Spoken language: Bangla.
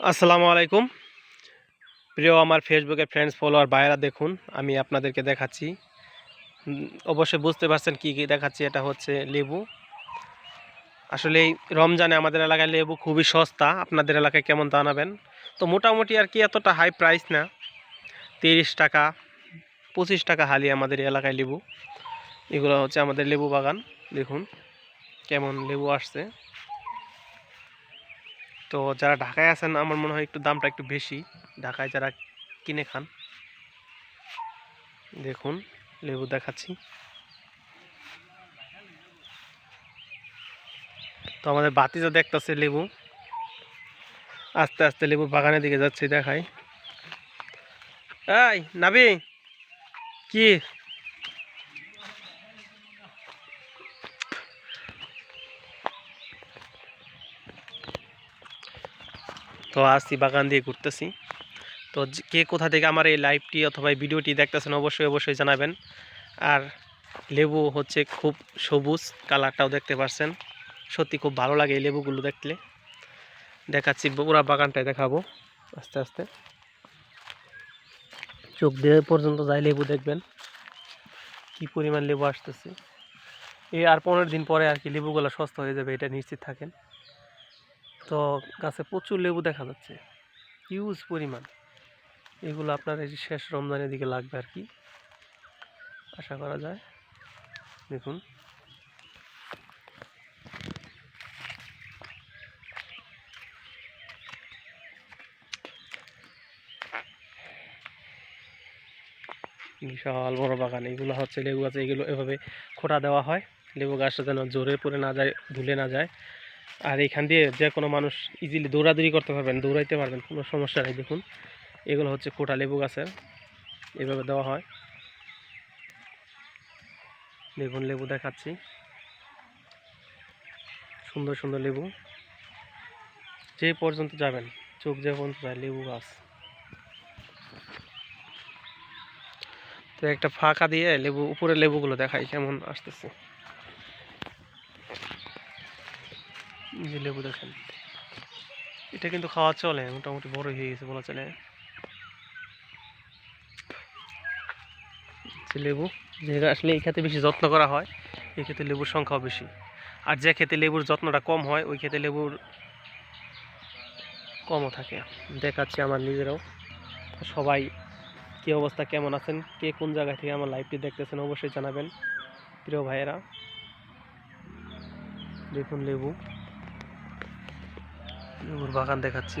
আসসালামু আলাইকুম। প্রিয় আমার ফেসবুকের ফ্রেন্ডস ফলোয়ার ভাইয়েরা, দেখুন, আমি আপনাদেরকে দেখাচ্ছি। অবশ্যই বুঝতে পারছেন কি কি দেখাচ্ছি, এটা হচ্ছে লেবু। আসলে রমজানে আমাদের এলাকায় লেবু খুবই সস্তা, আপনাদের এলাকায় কেমন জানাবেন? তো মোটামুটি আর কি এতটা হাই প্রাইস না। তিরিশ টাকা, পঁচিশ টাকা হালি আমাদের এলাকায় লেবু। এগুলো হচ্ছে আমাদের লেবু বাগান, দেখুন, কেমন লেবু আসছে। তো যারা ঢাকায় আছেন, আমার মনে হয় একটু দামটা একটু বেশি। ঢাকায় যারা কিনে খান, দেখুন, লেবু দেখাচ্ছি। তো আমাদের বাতি বাতিজা দেখতেছে লেবু। আস্তে আস্তে লেবু বাগানের দিকে যাচ্ছে দেখাই। এই, নাবি, কি? তো আসছি বাগান দিয়ে ঘুরতেছি। তো কে কোথা থেকে আমার এই লাইভটি অথবা ভিডিওটি দেখতেছেন অবশ্যই অবশ্যই জানাবেন। আর লেবু হচ্ছে খুব সবুজ কালারটাও দেখতে পাচ্ছেন সত্যি খুব ভালো লাগে এই লেবুগুলো দেখলে। দেখাচ্ছি, পুরা বাগানটায় দেখাবো আস্তে আস্তে। চোখ দিয়ে পর্যন্ত যাই লেবু দেখবেন। কি পরিমাণ লেবু আসতেছে। এই আর পনেরো দিন পরে আর কি লেবুগুলো সস্তা হয়ে যাবে, এটা নিশ্চিত থাকেন। তো গাছে প্রচুর লেবু দেখা যাচ্ছে। হিউজ পরিমাণ। এগুলো আপনার এই শেষ রমজানের দিকে লাগবে আর কি। আশা করা যায়। দেখুন। বিশাল বড় বাগান। এগুলো হচ্ছে লেবু গাছে। এগুলো এভাবে খোঁটা দেওয়া হয়। লেবু গাছটা যেন জোরে পড়ে না যায়, ধুলে না যায়। আর এখান দিয়ে যে কোনো মানুষ ইজিলি দৌড়াদৌড়ি করতে পারবেন, দৌড়াইতে পারবেন, কোনো সমস্যা নেই, দেখুন। এগুলো হচ্ছে খোটা লেবু গাছের, এভাবে দেওয়া হয়। দেখুন, লেবু দেখাচ্ছি। সুন্দর সুন্দর লেবু। যে পর্যন্ত যাবেন, চোখ যে পর্যন্ত যায়, লেবু গাছ। তো একটা ফাঁকা দিয়ে লেবু, উপরের লেবুগুলো দেখাই কেমন আসতেছে এই যে লেবু দেখেন। এটা কিন্তু খাওয়া চলে, মোটামুটি বড় হয়ে গেছে বলা চলে। লেবু, যে আসলে এই ক্ষেত্রে বেশি যত্ন করা হয়, এই ক্ষেত্রে লেবুর সংখ্যাও বেশি। আর যে ক্ষেত্রে লেবুর যত্নটা কম হয়, ওই ক্ষেত্রে লেবুর কমও থাকে। দেখাচ্ছি আমার নিজেরাও। সবাই কী অবস্থা, কেমন আছেন? কে কোন জায়গা থেকে আমার লাইভটি দেখতেছেন অবশ্যই জানাবেন। প্রিয় ভাইয়েরা, দেখুন লেবু। লেবুর বাগান দেখাচ্ছি।